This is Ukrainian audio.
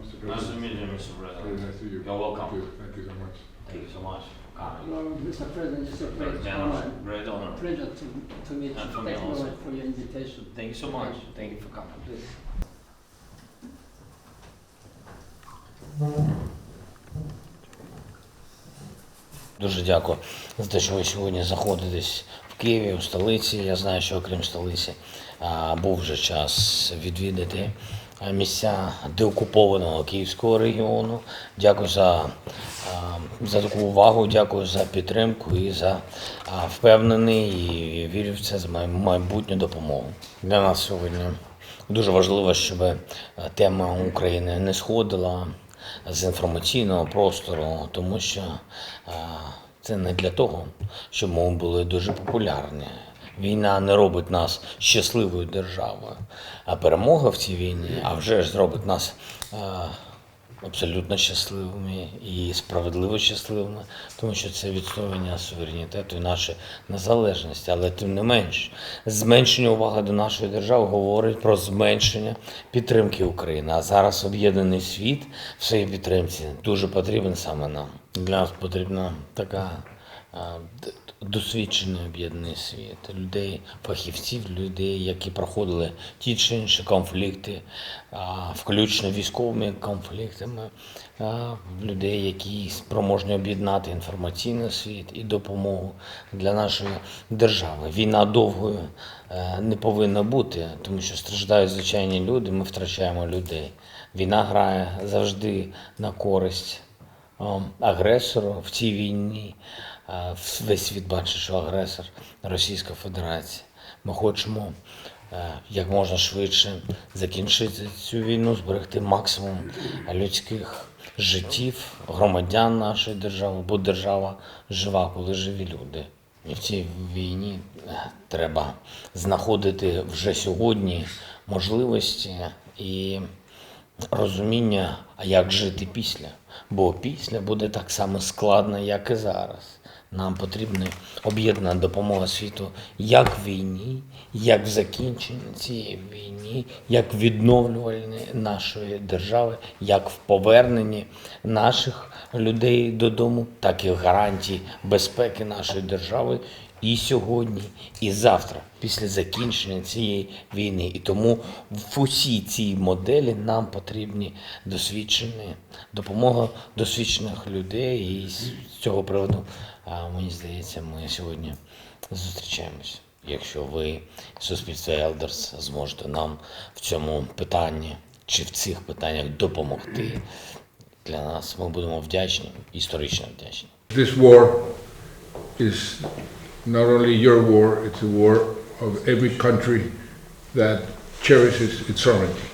Mr. Nice to President. meet you, Mr. Very President. nice to you. You're welcome. Thank you, thank you so much. Thank you so much for coming. Hello, Mr. President, it's a Great great honor, honor, great honor. pleasure to, to meet you. And for me Thank you also. for your invitation. Thank you so much. Thank you for coming. Please. Дуже дякую за те, що ви сьогодні знаходитесь в Києві, у столиці. Я знаю, що окрім столиці а, був вже час відвідати місця деокупованого Київського регіону. Дякую за, за таку увагу, дякую за підтримку і за впевнений і вірю в це за майбутню допомогу. Для нас сьогодні дуже важливо, щоб е, тема України не сходила з інформаційного простору, тому що це не для того, щоб ми були дуже популярні. Війна не робить нас щасливою державою, а перемога в цій війні, а вже ж зробить нас а, абсолютно щасливими і справедливо щасливими, тому що це відстоювання суверенітету і нашої незалежності. Але тим не менш, зменшення уваги до нашої держави говорить про зменшення підтримки України. А зараз об'єднаний світ в своїй підтримці дуже потрібен саме нам. Для нас потрібна така досвідчений об'єднаний світ, людей, фахівців, людей, які проходили ті чи інші конфлікти, включно військовими конфліктами, людей, які спроможні об'єднати інформаційний світ і допомогу для нашої держави. Війна довгою е, не повинна бути, тому що страждають звичайні люди, ми втрачаємо людей. Війна грає завжди на користь агресору в цій війні. Весь світ бачить, що агресор Російська Федерація. Ми хочемо е, як можна швидше закінчити цю війну, зберегти максимум людських життів, громадян нашої держави, бо держава жива, коли живі люди. І в цій війні е, треба знаходити вже сьогодні можливості і розуміння, як жити після. Бо після буде так само складно, як і зараз. Нам потрібна об'єднана допомога світу як в війні, як в закінченні цієї війни, як в відновлюванні нашої держави, як в поверненні наших людей додому, так і в гарантії безпеки нашої держави і сьогодні, і завтра, після закінчення цієї війни. І тому в усій цій моделі нам потрібні досвідчені допомога досвідчених людей. І з цього приводу, мені здається, ми сьогодні зустрічаємось. Якщо ви, суспільство Елдерс, зможете нам в цьому питанні чи в цих питаннях допомогти для нас, ми будемо вдячні, історично вдячні. This war is not only your war, it's a war of every country that cherishes its sovereignty.